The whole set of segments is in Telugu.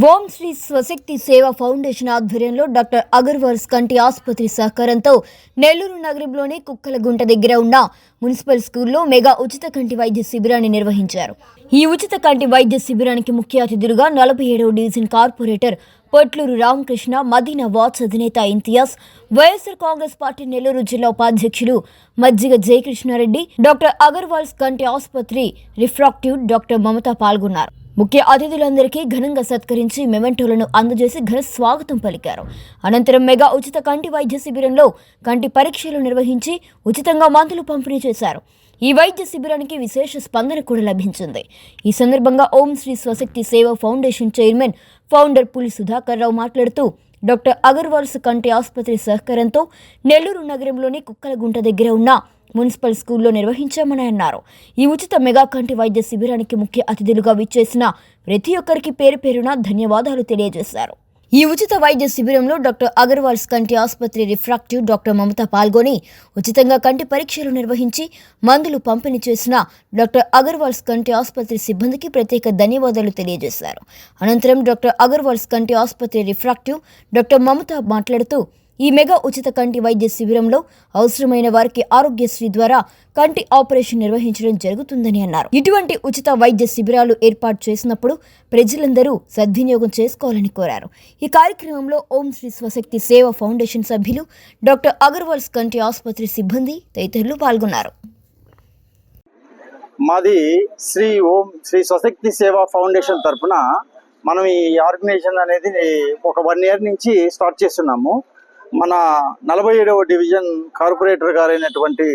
ఓం శ్రీ స్వశక్తి సేవా ఫౌండేషన్ ఆధ్వర్యంలో డాక్టర్ అగర్వాల్స్ కంటి ఆసుపత్రి సహకారంతో నెల్లూరు నగరంలోని కుక్కలగుంట దగ్గర ఉన్న మున్సిపల్ స్కూల్లో మెగా ఉచిత కంటి వైద్య శిబిరాన్ని నిర్వహించారు. ఈ ఉచిత కంటి వైద్య శిబిరానికి ముఖ్య అతిథులుగా నలభై ఏడవ డివిజన్ కార్పొరేటర్ పొట్లూరు రామకృష్ణ మదీనా వాట్స్ అధినేత ఇంతియాజ్ వైఎస్ఆర్ కాంగ్రెస్ పార్టీ నెల్లూరు జిల్లా ఉపాధ్యక్షులు మజ్జిగ జయకృష్ణారెడ్డి డాక్టర్ అగర్వాల్స్ కంటి ఆసుపత్రి రిఫ్రాక్టివ్ డాక్టర్ మమత పాల్గొన్నారు. ముఖ్య అతిథులందరికీ ఘనంగా సత్కరించి మెమెంటోలను అందజేసి ఘన స్వాగతం పలికారు. అనంతరం మెగా ఉచిత కంటి వైద్య శిబిరంలో కంటి పరీక్షలు నిర్వహించి ఉచితంగా మందులు పంపిణీ చేశారు. ఈ వైద్య శిబిరానికి విశేష స్పందన కూడా లభించింది. ఈ సందర్భంగా ఓం శ్రీ స్వశక్తి సేవ ఫౌండేషన్ చైర్మన్ ఫౌండర్ పులి సుధాకర్ రావు మాట్లాడుతూ డాక్టర్ అగర్వాల్స్ కంటి ఆసుపత్రి సహకారంతో నెల్లూరు నగరంలోని కుక్కలగుంట దగ్గర ఉన్న మున్సిపల్ స్కూల్లో నిర్వహించామని అన్నారు. ఈ ఉచిత మెగా కంటి వైద్య శిబిరానికి ముఖ్య అతిథులుగా విచ్చేసిన ప్రతి ఒక్కరికి పేరు పేరున ధన్యవాదాలు తెలియజేశారు. ఈ ఉచిత వైద్య శిబిరంలో డాక్టర్ అగర్వాల్స్ కంటి ఆసుపత్రి రిఫ్రాక్టివ్ డాక్టర్ మమత పాల్గొని ఉచితంగా కంటి పరీక్షలు నిర్వహించి మందులు పంపిణీ చేసిన డాక్టర్ అగర్వాల్స్ కంటి ఆసుపత్రి సిబ్బందికి ప్రత్యేక ధన్యవాదాలు తెలియజేశారు. అనంతరం డాక్టర్ అగర్వాల్స్ కంటి ఆసుపత్రి రిఫ్రాక్టివ్ డాక్టర్ మమత మాట్లాడుతూ ఈ మెగా ఉచిత కంటి వైద్య శిబిరంలో అవసరమైన వారికి ఆరోగ్యశ్రీ ద్వారా కంటి ఆపరేషన్ నిర్వహించడం జరుగుతుందని అన్నారు. ఇటువంటి ఉచిత వైద్య శిబిరాలు ఏర్పాటు చేసినప్పుడు ప్రజలందరూ సద్వినియోగం చేసుకోవాలని కోరారు. ఈ కార్యక్రమంలో ఓం శ్రీ స్వశక్తి సేవ ఫౌండేషన్ సభ్యులు డాక్టర్ అగర్వాల్స్ కంటి ఆసుపత్రి సిబ్బంది తదితరులు పాల్గొన్నారు. మాది శ్రీ ఓం శ్రీ స్వశక్తి సేవా ఫౌండేషన్ తరపున మనం ఈ ఆర్గనైజేషన్ అనేది ఒక వన్ ఇయర్ నుంచి స్టార్ట్ చేస్తున్నాము. మన నలభై ఏడవ డివిజన్ కార్పొరేటర్ గారైనటువంటి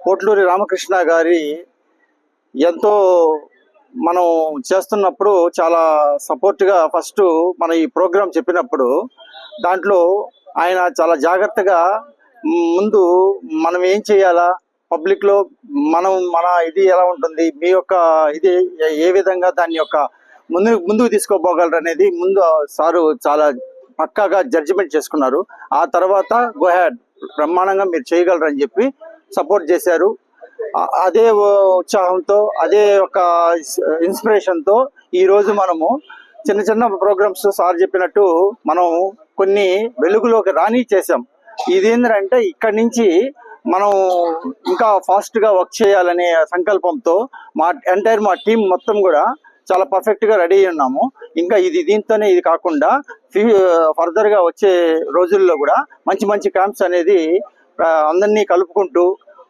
కోట్లూరి రామకృష్ణ గారి ఎంతో మనం చేస్తున్నప్పుడు చాలా సపోర్ట్గా ఫస్ట్ మన ఈ ప్రోగ్రాం చెప్పినప్పుడు దాంట్లో ఆయన చాలా జాగ్రత్తగా ముందు మనం ఏం చేయాలా? పబ్లిక్లో మనం మన ఇది ఎలా ఉంటుంది? మీ యొక్క ఇది ఏ విధంగా దాని యొక్క ముందు ముందుకు తీసుకోపోగలరు అనేది ముందు సారు చాలా పక్కాగా జడ్జిమెంట్ చేసుకున్నారు. ఆ తర్వాత గోహ్యాడ్ బ్రహ్మాండంగా మీరు చేయగలరని చెప్పి సపోర్ట్ చేశారు. అదే ఉత్సాహంతో అదే ఒక ఇన్స్పిరేషన్తో ఈరోజు మనము చిన్న చిన్న ప్రోగ్రామ్స్ సార్ చెప్పినట్టు మనం కొన్ని వెలుగులోకి రాని చేసాం ఇదేంటంటే ఇక్కడి నుంచి మనం ఇంకా ఫాస్ట్గా వర్క్ చేయాలనే సంకల్పంతో మా ఎంటైర్ మా టీం మొత్తం కూడా చాలా పర్ఫెక్ట్గా రెడీ అయి ఉన్నాము. ఇంకా ఇది దీంతోనే ఇది కాకుండా ఫర్దర్గా వచ్చే రోజుల్లో కూడా మంచి మంచి క్యాంప్స్ అనేది అందరినీ కలుపుకుంటూ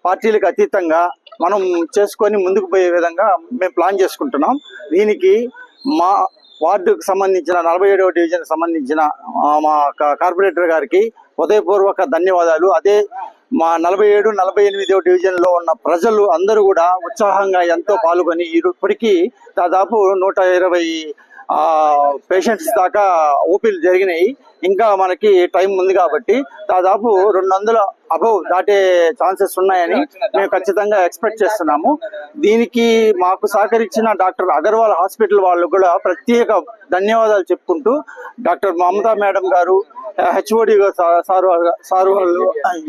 పార్టీలకు అతీతంగా మనం చేసుకొని ముందుకు పోయే విధంగా మేము ప్లాన్ చేసుకుంటున్నాం. దీనికి మా వార్డుకు సంబంధించిన నలభై ఏడవ డివిజన్ సంబంధించిన మా కార్పొరేటర్ గారికి హృదయపూర్వక ధన్యవాదాలు. అదే మా నలభై ఏడు నలభై ఎనిమిదో డివిజన్లో ఉన్న ప్రజలు అందరూ కూడా ఉత్సాహంగా ఎంతో పాల్గొని ఇప్పటికీ దాదాపు నూట ఇరవై పేషెంట్స్ దాకా ఓపీలు జరిగినాయి. ఇంకా మనకి టైం ఉంది కాబట్టి దాదాపు రెండు వందల అబౌవ్ దాటే ఛాన్సెస్ ఉన్నాయని మేము ఖచ్చితంగా ఎక్స్పెక్ట్ చేస్తున్నాము. దీనికి మాకు సహకరించిన డాక్టర్ అగర్వాల్ హాస్పిటల్ వాళ్ళు కూడా ప్రత్యేక ధన్యవాదాలు చెప్పుకుంటూ డాక్టర్ మమతా మేడం గారు హెచ్ఓడి సారు సారు వాళ్ళు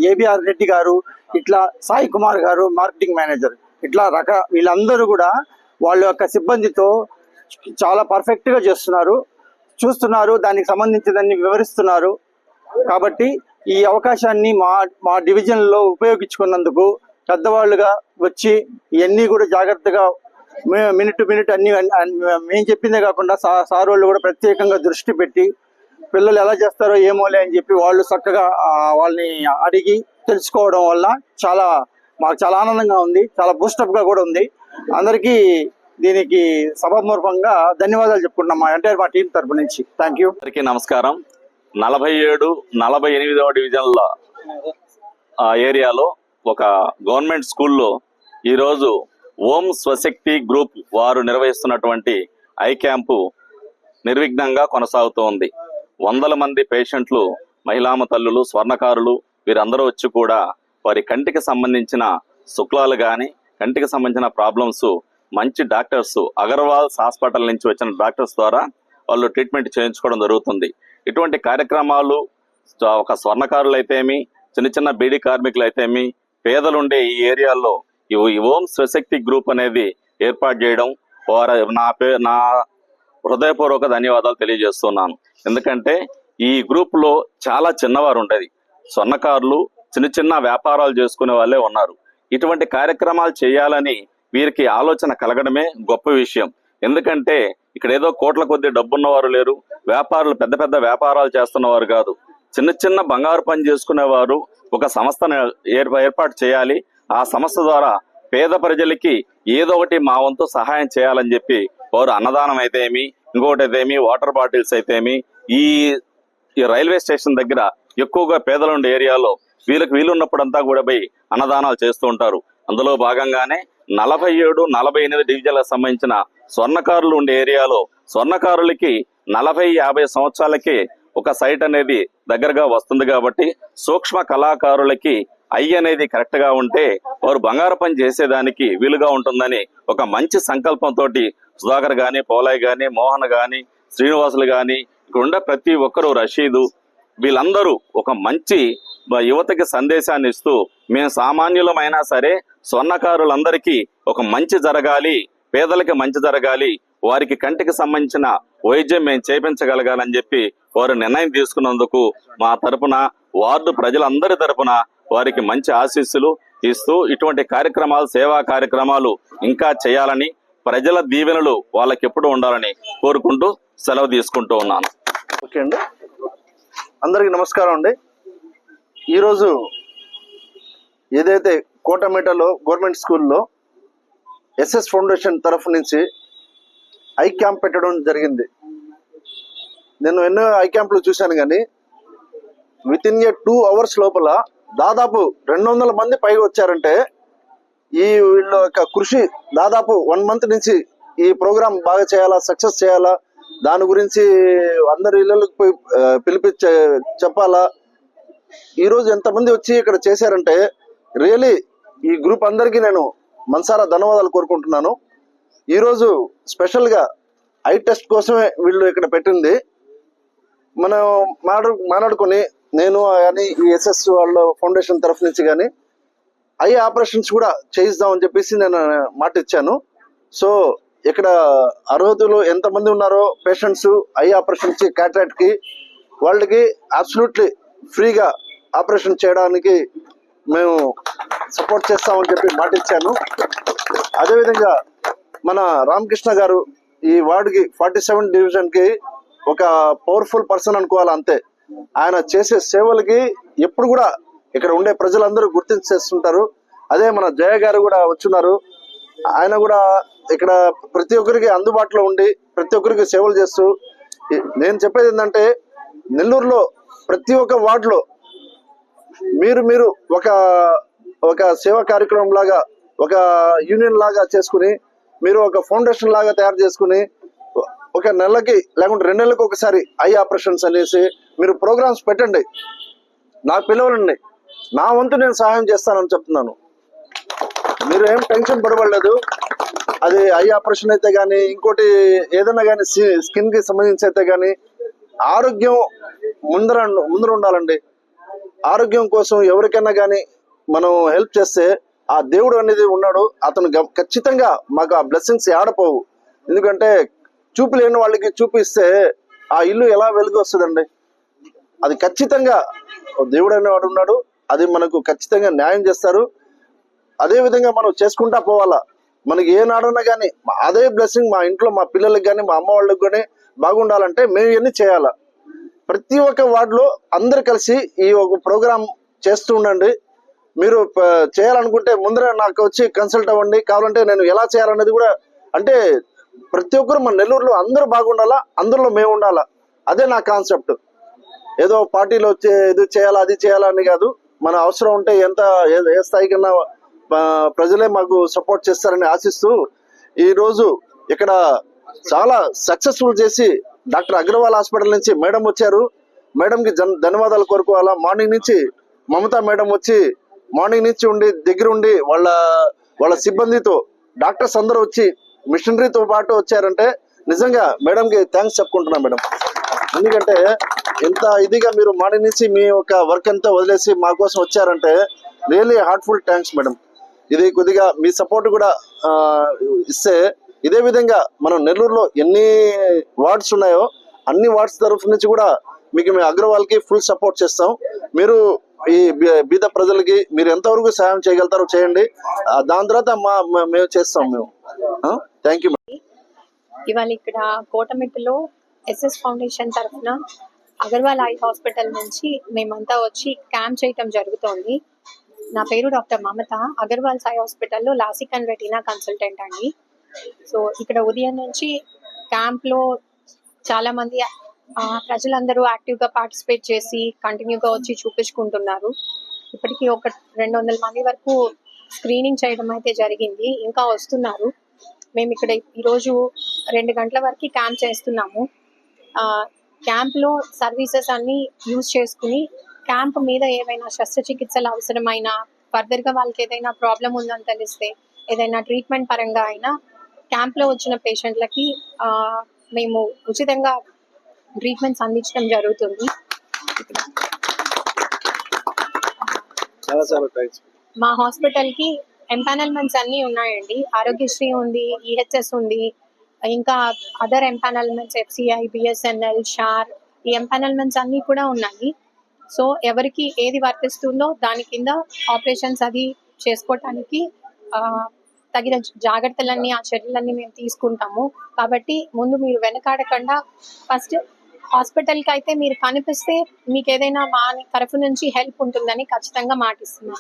ఏబిఆర్ రెడ్డి గారు ఇట్లా సాయి కుమార్ గారు మార్కెటింగ్ మేనేజర్ ఇట్లా రక వీళ్ళందరూ కూడా వాళ్ళ యొక్క సిబ్బందితో చాలా పర్ఫెక్ట్గా చేస్తున్నారు. చూస్తున్నారు దానికి సంబంధించిందని వివరిస్తున్నారు. కాబట్టి ఈ అవకాశాన్ని మా మా డివిజన్లో ఉపయోగించుకున్నందుకు పెద్దవాళ్ళుగా వచ్చి ఇవన్నీ కూడా జాగ్రత్తగా మి- మినిట్ మినిట్ అన్ని మేము చెప్పిందే కాకుండా సార్ వాళ్ళు కూడా ప్రత్యేకంగా దృష్టి పెట్టి పిల్లలు ఎలా చేస్తారో ఏమోలే అని చెప్పి వాళ్ళు చక్కగా వాళ్ళని అడిగి తెలుసుకోవడం వల్ల చాలా మాకు చాలా ఆనందంగా ఉంది చాలా బూస్టప్గా కూడా ఉంది. అందరికీ దీనికి సభామూర్ఖంగా ధన్యవాదాలు చెప్పుకుంటున్నాం మా ఎంటైర్ మా టీం తరపు నుంచి. థ్యాంక్ యూ అందరికీ నమస్కారం. నలభై ఏడు నలభై ఎనిమిదవ డివిజన్ల ఆ ఏరియాలో ఒక గవర్నమెంట్ స్కూల్లో ఈరోజు ఓం స్వశక్తి గ్రూప్ వారు నిర్వహిస్తున్నటువంటి ఐ క్యాంపు నిర్విఘ్నంగా కొనసాగుతూ ఉంది వందల మంది పేషెంట్లు మహిళామ తల్లులు స్వర్ణకారులు వీరందరూ వచ్చి కూడా వారి కంటికి సంబంధించిన శుక్లాలు కానీ కంటికి సంబంధించిన ప్రాబ్లమ్స్ మంచి డాక్టర్స్ అగర్వాల్స్ హాస్పిటల్ నుంచి వచ్చిన డాక్టర్స్ ద్వారా వాళ్ళు ట్రీట్మెంట్ చేయించుకోవడం జరుగుతుంది. ఇటువంటి కార్యక్రమాలు ఒక స్వర్ణకారులు అయితేమి చిన్న చిన్న బీడీ కార్మికులు అయితేమి పేదలుండే ఈ ఏరియాల్లో ఈ ఈ ఓం స్వశక్తి గ్రూప్ అనేది ఏర్పాటు చేయడం వారు నా పే నా హృదయపూర్వక ధన్యవాదాలు తెలియజేస్తున్నాను. ఎందుకంటే ఈ గ్రూప్లో చాలా చిన్నవారు ఉండేది. స్వర్ణకారులు చిన్న చిన్న వ్యాపారాలు చేసుకునే వాళ్ళే ఉన్నారు. ఇటువంటి కార్యక్రమాలు చేయాలని వీరికి ఆలోచన కలగడమే గొప్ప విషయం. ఎందుకంటే ఇక్కడ ఏదో కోట్ల కొద్ది డబ్బున్నవారు లేరు. వ్యాపారులు పెద్ద పెద్ద వ్యాపారాలు చేస్తున్నవారు కాదు. చిన్న చిన్న బంగారు పని చేసుకునేవారు ఒక సంస్థను ఏర్పాటు చేయాలి. ఆ సంస్థ ద్వారా పేద ప్రజలకి ఏదో ఒకటి మా వంతు సహాయం చేయాలని చెప్పి వారు అన్నదానం అయితే ఏమి ఇంకొకటి అయితే ఏమి వాటర్ బాటిల్స్ అయితే ఏమి ఈ ఈ రైల్వే స్టేషన్ దగ్గర ఎక్కువగా పేదలు ఉండే ఏరియాలో వీళ్ళకి వీలున్నప్పుడంతా కూడా పోయి అన్నదానాలు చేస్తూ ఉంటారు. అందులో భాగంగానే నలభై ఏడు నలభై ఎనిమిది డివిజన్లకు సంబంధించిన స్వర్ణకారులు ఉండే ఏరియాలో స్వర్ణకారులకి నలభై యాభై సంవత్సరాలకి ఒక సైట్ అనేది దగ్గరగా వస్తుంది కాబట్టి సూక్ష్మ కళాకారులకి ఐ అనేది కరెక్ట్గా ఉంటే వారు బంగారు పని చేసేదానికి వీలుగా ఉంటుందని ఒక మంచి సంకల్పంతో సుధాకర్ గాని పోలయ్ గాని మోహన్ గాని శ్రీనివాసులు గాని ఇక్కడ ఉండే ప్రతి ఒక్కరు రషీదు. వీళ్ళందరూ ఒక మంచి యువతకి సందేశాన్ని ఇస్తూ మేము సామాన్యులమైనా సరే స్వర్ణకారులందరికీ ఒక మంచి జరగాలి పేదలకి మంచి జరగాలి వారికి కంటికి సంబంధించిన వైద్యం మేము చేపించగలగాలని చెప్పి వారు నిర్ణయం తీసుకున్నందుకు మా తరపున వార్డు ప్రజలందరి తరపున వారికి మంచి ఆశీస్సులు ఇస్తూ ఇటువంటి కార్యక్రమాలు సేవా కార్యక్రమాలు ఇంకా చేయాలని ప్రజల దీవెనలు వాళ్ళకి ఎప్పుడు ఉండాలని కోరుకుంటూ సెలవు తీసుకుంటూ ఉన్నాను. ఓకే అండి. అందరికీ నమస్కారం అండి. ఈరోజు ఏదైతే కోటమేటలో గవర్నమెంట్ స్కూల్లో ఎస్ఎస్ ఫౌండేషన్ తరఫు నుంచి ఐ క్యాంప్ పెట్టడం జరిగింది. నేను ఎన్నో ఐ క్యాంప్లు చూశాను కానీ with in a two hours లోపల దాదాపు రెండు వందల మంది పైగా వచ్చారంటే ఈ వీళ్ళ యొక్క కృషి దాదాపు వన్ మంత్ నుంచి ఈ ప్రోగ్రామ్ బాగా చేయాలా సక్సెస్ చేయాలా దాని గురించి అందరి ఇళ్ళకి పోయి పిలిపించే చెప్పాలా. ఈరోజు ఎంతమంది వచ్చి ఇక్కడ చేశారంటే రియలీ ఈ గ్రూప్ అందరికీ నేను మనసారా ధన్యవాదాలు కోరుకుంటున్నాను. ఈరోజు స్పెషల్గా ఐ టెస్ట్ కోసమే వీళ్ళు ఇక్కడ పెట్టింది. మనం మాట్లాడు మాట్లాడుకొని నేను కానీ ఈ ఎస్ఎస్ వాళ్ళ ఫౌండేషన్ తరఫు నుంచి కానీ ఐ ఆపరేషన్స్ కూడా చేయిద్దామని చెప్పేసి నేను మాట ఇచ్చాను సో ఇక్కడ అర్హతలు ఎంతమంది ఉన్నారో పేషెంట్స్ ఐ ఆపరేషన్స్కి క్యాట్రాక్ట్కి వాళ్ళకి అబ్సల్యూట్లీ ఫ్రీగా ఆపరేషన్ చేయడానికి మేము సపోర్ట్ చేస్తామని చెప్పి మాట ఇచ్చాను అదేవిధంగా మన రామకృష్ణ గారు ఈ వార్డుకి ఫార్టీ సెవెన్ డివిజన్కి ఒక పవర్ఫుల్ పర్సన్ అనుకోవాలి అంతే. ఆయన చేసే సేవలకి ఎప్పుడు కూడా ఇక్కడ ఉండే ప్రజలందరూ గుర్తించేస్తుంటారు. అదే మన జయ గారు కూడా వచ్చున్నారు. ఆయన కూడా ఇక్కడ ప్రతి ఒక్కరికి అందుబాటులో ఉండి ప్రతి ఒక్కరికి సేవలు చేస్తూ నేను చెప్పేది ఏంటంటే నెల్లూరులో ప్రతి ఒక్క వార్డులో మీరు మీరు ఒక ఒక సేవా కార్యక్రమం లాగా ఒక యూనియన్ లాగా చేసుకుని మీరు ఒక ఫౌండేషన్ లాగా తయారు చేసుకుని ఒక నెలకి లేకుంటే రెండు నెలలకు ఒకసారి ఐ ఆపరేషన్స్ అనేసి మీరు ప్రోగ్రామ్స్ పెట్టండి. నాకు పిలవలండి నా వంతు నేను సహాయం చేస్తానని చెప్తున్నాను. మీరు ఏం టెన్షన్ పడవలేదు. అది ఐ ఆపరేషన్ అయితే కానీ ఇంకోటి ఏదైనా కానీ స్కిన్కి సంబంధించి అయితే కానీ ఆరోగ్యం ముందర ముందర ఉండాలండి. ఆరోగ్యం కోసం ఎవరికైనా కానీ మనం హెల్ప్ చేస్తే ఆ దేవుడు అనేది ఉన్నాడు. అతను ఖచ్చితంగా మాకు ఆ బ్లెస్సింగ్స్ ఆడపోవు ఎందుకంటే చూపు లేని వాళ్ళకి చూపిస్తే ఆ ఇల్లు ఎలా వెలుగు వస్తుందండి? అది ఖచ్చితంగా దేవుడు అనేవాడు ఉన్నాడు. అది మనకు ఖచ్చితంగా న్యాయం చేస్తారు. అదే విధంగా మనం చేసుకుంటా పోవాలా. మనకి ఏ నాడున్నా కానీ అదే బ్లెస్సింగ్ మా ఇంట్లో మా పిల్లలకి కానీ మా అమ్మ వాళ్ళకి కానీ బాగుండాలంటే మేము ఇవన్నీ చేయాలా. ప్రతి ఒక్క వార్డులో అందరు కలిసి ఈ ఒక ప్రోగ్రామ్ చేస్తూ ఉండండి. మీరు చేయాలనుకుంటే ముందర నాకు వచ్చి కన్సల్ట్ అవ్వండి. కావాలంటే నేను ఎలా చేయాలనేది కూడా అంటే ప్రతి ఒక్కరు మన నెల్లూరులో అందరూ బాగుండాలా అందరిలో మేము ఉండాలా. అదే నా కాన్సెప్ట్ ఏదో పార్టీలో ఇది చేయాలా అది చేయాలా అని కాదు. మన అవసరం ఉంటే ఎంత ఏ- స్థాయికన్నా స్థాయి కన్నా ప్రజలే మాకు సపోర్ట్ చేస్తారని ఆశిస్తూ ఈరోజు ఇక్కడ చాలా సక్సెస్ఫుల్ చేసి డాక్టర్ అగ్రవాల్ హాస్పిటల్ నుంచి మేడం వచ్చారు. మేడంకి జన్ ధన్యవాదాలు కోరుకోవాలా? మార్నింగ్ నుంచి మమతా మేడం వచ్చి మార్నింగ్ నుంచి ఉండి దగ్గర ఉండి వాళ్ళ వాళ్ళ సిబ్బందితో డాక్టర్స్ అందరూ వచ్చి మిషనరీతో పాటు వచ్చారంటే నిజంగా మేడంకి థ్యాంక్స్ చెప్పుకుంటున్నాం మేడం. ఎందుకంటే ఇంత ఇదిగా మీరు మాడనిచ్చి మీ యొక్క వర్క్ అంతా వదిలేసి మా కోసం వచ్చారంటే రియల్లీ హార్ట్ఫుల్ థ్యాంక్స్ మేడం. ఇది కొద్దిగా మీ సపోర్ట్ కూడా ఇస్తే ఇదే విధంగా మనం నెల్లూరులో ఎన్ని వార్డ్స్ ఉన్నాయో అన్ని వార్డ్స్ తరఫు నుంచి కూడా మీకు మేము అగ్రవాల్కి ఫుల్ సపోర్ట్ చేస్తాం. మీరు ఈ బీద ప్రజలకి మీరు ఎంతవరకు సహాయం చేయగలుగుతారో చేయండి. దాని తర్వాత మా మేము చేస్తాం మేము. థ్యాంక్ యూ ఇవాళ ఇక్కడ కోటమిట్టలో ఎస్ఎస్ ఫౌండేషన్ తరఫున అగర్వాల్ ఐ హాస్పిటల్ నుంచి మేమంతా వచ్చి క్యాంప్ చేయటం జరుగుతోంది. నా పేరు డాక్టర్ మమత. అగర్వాల్ సాయి హాస్పిటల్లో లాసిక్ అండ్ రెటీనా కన్సల్టెంట్ అండి. సో ఇక్కడ ఉదయం నుంచి క్యాంప్లో చాలా మంది ఆ, ప్రజలందరూ యాక్టివ్గా పార్టిసిపేట్ చేసి కంటిన్యూగా వచ్చి చూపించుకుంటున్నారు. ఇప్పటికీ ఒక రెండు వందల మంది వరకు స్క్రీనింగ్ చేయడం అయితే జరిగింది. ఇంకా వస్తున్నారు. మేము ఇక్కడ ఈరోజు రెండు గంటల వరకు క్యాంప్ చేస్తున్నాము. క్యాంప్లో సర్వీసెస్ అన్ని యూజ్ చేసుకుని క్యాంప్ మీద ఏవైనా శస్త్రచికిత్సలు అవసరమైన ఫర్దర్గా వాళ్ళకి ఏదైనా ప్రాబ్లం ఉందని తెలిస్తే ఏదైనా ట్రీట్మెంట్ పరంగా అయినా క్యాంప్లో వచ్చిన పేషెంట్లకి ఆ, మేము ఉచితంగా ట్రీట్మెంట్స్ అందించడం జరుగుతుంది. మా హాస్పిటల్కి ఎంపానల్మెంట్స్ అన్ని ఉన్నాయండి. ఆరోగ్యశ్రీ ఉంది ఈహెచ్ఎస్ ఉంది ఇంకా other empanelments FCI BSNL SHAR ఈ ఎంపానల్మెంట్స్ అన్ని కూడా ఉన్నాయి. సో ఎవరికి ఏది వర్తిస్తుందో దాని కింద ఆపరేషన్స్ అది చేసుకోవటానికి ఆ, తగిన జాగ్రత్తలన్నీ ఆ చర్యలన్నీ మేము తీసుకుంటాము. కాబట్టి ముందు మీరు వెనకాడకుండా ఫస్ట్ హాస్పిటల్కి అయితే మీరు కనిపిస్తే మీకు ఏదైనా మా తరఫు నుంచి హెల్ప్ ఉంటుందని ఖచ్చితంగా మాటిస్తున్నాను